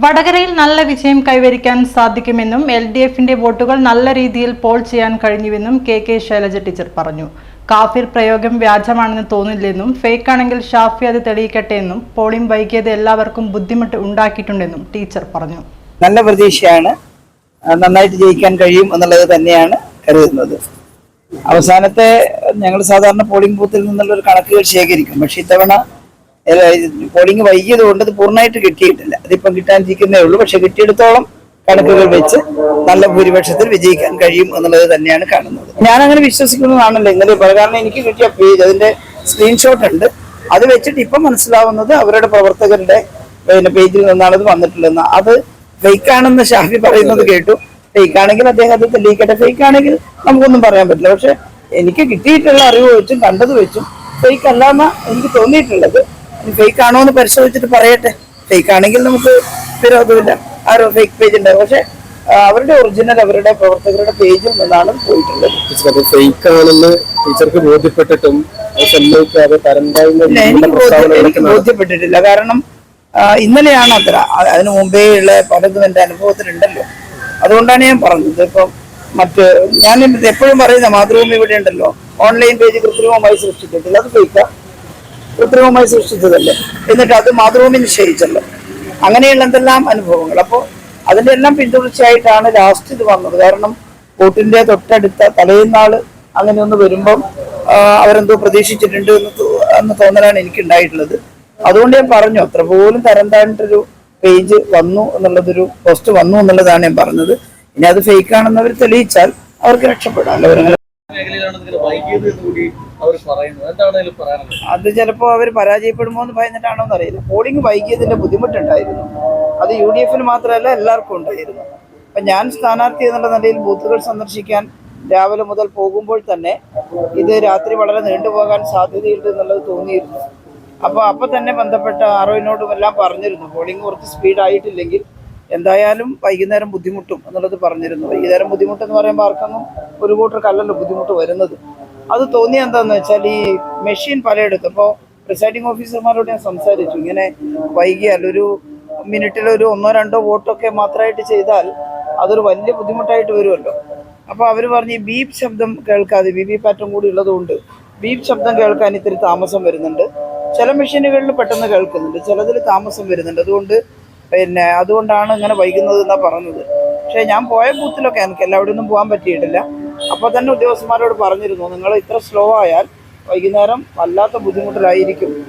വടകരയിൽ നല്ല വിജയം കൈവരിക്കാൻ സാധിക്കുമെന്നും എൽ ഡി എഫിന്റെ വോട്ടുകൾ നല്ല രീതിയിൽ പോൾ ചെയ്യാൻ കഴിഞ്ഞുവെന്നും കെ കെ ശൈലജ ടീച്ചർ പറഞ്ഞു. കാഫിർ പ്രയോഗം വ്യാജമാണെന്ന് തോന്നില്ലെന്നും ഫേക്കാണെങ്കിൽ ഷാഫി അത് തെളിയിക്കട്ടെ എന്നും പോളിംഗ് വൈകിയത് എല്ലാവർക്കും ബുദ്ധിമുട്ട് ഉണ്ടാക്കിയിട്ടുണ്ടെന്നും ടീച്ചർ പറഞ്ഞു. നല്ല പ്രതീക്ഷയാണ്. നന്നായിട്ട് ജയിക്കാൻ കഴിയും എന്നുള്ളത് തന്നെയാണ് കരുതുന്നത്. അവസാനത്തെ ഞങ്ങൾ സാധാരണ പോളിംഗ് ബൂത്തിൽ നിന്നുള്ള ഒരു കണക്കുകൾ ശേഖരിക്കും. പക്ഷെ ഇത്തവണ പോളിംഗ് വൈകിയത് കൊണ്ട് അത് പൂർണമായിട്ട് കിട്ടിയിട്ടില്ല. അതിപ്പം കിട്ടാനിരിക്കുന്നേ ഉള്ളൂ. പക്ഷെ കിട്ടിയിടത്തോളം കണക്കുകൾ വെച്ച് നല്ല ഭൂരിപക്ഷത്തിൽ വിജയിക്കാൻ കഴിയും എന്നുള്ളത് തന്നെയാണ് കാണുന്നത്. ഞാൻ അങ്ങനെ വിശ്വസിക്കുന്നതാണല്ലോ. ഇന്നലെ കാരണം എനിക്ക് കിട്ടിയ പേജ് അതിന്റെ സ്ക്രീൻഷോട്ട് ഉണ്ട്. അത് വെച്ചിട്ട് ഇപ്പം മനസ്സിലാവുന്നത് അവരുടെ പ്രവർത്തകരുടെ പിന്നെ പേജിൽ നിന്നാണ് ഇത് വന്നിട്ടുള്ളതെന്ന്. അത് ഫേക്ക് ആണെന്ന് ഷാഫി പറയുന്നത് കേട്ടു. ഫേക്ക് ആണെങ്കിൽ അദ്ദേഹം അത് തെളിയിക്കട്ടെ. ഫേക്ക് ആണെങ്കിൽ നമുക്കൊന്നും പറയാൻ പറ്റില്ല. പക്ഷെ എനിക്ക് കിട്ടിയിട്ടുള്ള അറിവ് വെച്ചും കണ്ടത് വെച്ചും ഫേക്ക് അല്ലാന്ന എനിക്ക് തോന്നിയിട്ടുള്ളത്. ഫേക്ക് ആണോ എന്ന് പരിശോധിച്ചിട്ട് പറയട്ടെ. ഫേക്ക് ആണെങ്കിൽ നമുക്ക് വിരോധമില്ല. ആരോ ഫേക്ക് പേജ് ഉണ്ട്. പക്ഷെ അവരുടെ ഒറിജിനൽ അവരുടെ പ്രവർത്തകരുടെ പേജിൽ നിന്നാണ് പോയിട്ടുള്ളത്. ടീച്ചർ ഫേക്ക് ആണെന്ന് ടീച്ചർക്ക് ബോധ്യപ്പെട്ടിട്ടും സമ്മതിക്കാതെ എനിക്ക് ബോധ്യപ്പെട്ടിട്ടില്ല. കാരണം ഇന്നലെയാണ് അത്ര. അതിനു മുമ്പേ ഉള്ള പലതും എന്റെ അനുഭവത്തിലുണ്ടല്ലോ. അതുകൊണ്ടാണ് ഞാൻ പറഞ്ഞത്. ഇപ്പം മറ്റ് ഞാൻ എപ്പോഴും പറയുന്ന മാതൃഭൂമി ഇവിടെ ഉണ്ടല്ലോ. ഓൺലൈൻ പേജ് കൃത്രിമമായി സൃഷ്ടിച്ചിട്ടില്ല. അത് ഫേക്കാ കൃത്രിമമായി സൃഷ്ടിച്ചതല്ലേ എന്നിട്ട് അത് മാതൃഭൂമി നിശ്ചയിച്ചല്ലോ അങ്ങനെയുള്ള എന്തെല്ലാം അനുഭവങ്ങൾ? അപ്പോൾ അതിന്റെ എല്ലാം പിന്തുടർച്ചയായിട്ടാണ് ലാസ്റ്റ് ഇത് വന്നത്. കാരണം കൂട്ടിന്റെ തൊട്ടടുത്ത തലേന്നാൾ അങ്ങനെ ഒന്ന് വരുമ്പം അവരെന്തോ പ്രതീക്ഷിച്ചിട്ടുണ്ട് എന്ന് എന്ന് തോന്നലാണ് എനിക്ക് ഉണ്ടായിട്ടുള്ളത് അതുകൊണ്ട് ഞാൻ പറഞ്ഞു അത്ര പോലും തരം താഴ്ന്നിട്ടൊരു പേജ് വന്നു എന്നുള്ളതൊരു പോസ്റ്റ് വന്നു എന്നുള്ളതാണ് ഞാൻ പറഞ്ഞത്. ഇനി അത് ഫേക്ക് ആണെന്ന് അവർ തെളിയിച്ചാൽ അവർക്ക് രക്ഷപ്പെടാം അവരങ്ങനെ എന്താണ് അത് ചിലപ്പോ അവർ പരാജയപ്പെടുമോ എന്ന് ഭയന്നിട്ടാണോ എന്ന് അറിയില്ല പോളിംഗ് വൈകിയതിന്റെ ബുദ്ധിമുട്ടുണ്ടായിരുന്നു. അത് യു ഡി എഫിന് മാത്രമല്ല എല്ലാവർക്കും ഉണ്ടായിരുന്നു. അപ്പം ഞാൻ സ്ഥാനാർത്ഥി എന്നുള്ള നിലയിൽ ബൂത്തുകൾ സന്ദർശിക്കാൻ രാവിലെ മുതൽ പോകുമ്പോൾ തന്നെ ഇത് രാത്രി വളരെ നീണ്ടുപോകാൻ സാധ്യതയുണ്ട് എന്നുള്ളത് തോന്നിയിരുന്നു. അപ്പോൾ അപ്പോൾ തന്നെ ബന്ധപ്പെട്ട ആറോയിനോടും എല്ലാം പറഞ്ഞിരുന്നു. പോളിംഗ് കുറച്ച് സ്പീഡായിട്ടില്ലെങ്കിൽ എന്തായാലും വൈകുന്നേരം ബുദ്ധിമുട്ടും എന്നുള്ളത് പറഞ്ഞിരുന്നു. വൈകുന്നേരം ബുദ്ധിമുട്ടെന്ന് പറയുമ്പോൾ ആർക്കൊന്നും ഒരു കൂട്ടർക്കല്ലല്ലോ ബുദ്ധിമുട്ട് വരുന്നത്. അത് തോന്നിയ എന്താന്ന് വെച്ചാൽ ഈ മെഷീൻ പലയിടത്തും ഇപ്പോൾ പ്രിസൈഡിംഗ് ഓഫീസർമാരോട് ഞാൻ സംസാരിച്ചു. ഇങ്ങനെ വൈകിയാൽ ഒരു മിനിറ്റിൽ ഒരു ഒന്നോ രണ്ടോ വോട്ടൊക്കെ മാത്രമായിട്ട് ചെയ്താൽ അതൊരു വലിയ ബുദ്ധിമുട്ടായിട്ട് വരുമല്ലോ. അപ്പോൾ അവർ പറഞ്ഞ് ഈ ബീപ്പ് ശബ്ദം കേൾക്കാതെ ബി ബി പാറ്റം കൂടി ഉള്ളതുകൊണ്ട് ബീപ്പ് ശബ്ദം കേൾക്കാൻ ഇത്തിരി താമസം വരുന്നുണ്ട്. ചില മെഷീനുകളിൽ പെട്ടെന്ന് കേൾക്കുന്നുണ്ട്. ചിലതിൽ താമസം വരുന്നുണ്ട്. അതുകൊണ്ട് പിന്നെ അതുകൊണ്ടാണ് ഇങ്ങനെ വൈകുന്നത് എന്നാണ് പറഞ്ഞത്. പക്ഷേ ഞാൻ പോയ ബൂത്തിലൊക്കെ എനിക്ക് എല്ലാവിടെ ഒന്നും പോകാൻ പറ്റിയിട്ടില്ല. അപ്പോൾ തന്നെ ഉദ്യോഗസ്ഥന്മാരോട് പറഞ്ഞിരുന്നു നിങ്ങൾ ഇത്ര സ്ലോ ആയാൽ വൈകുന്നേരം വല്ലാത്ത ബുദ്ധിമുട്ടിലായിരിക്കും.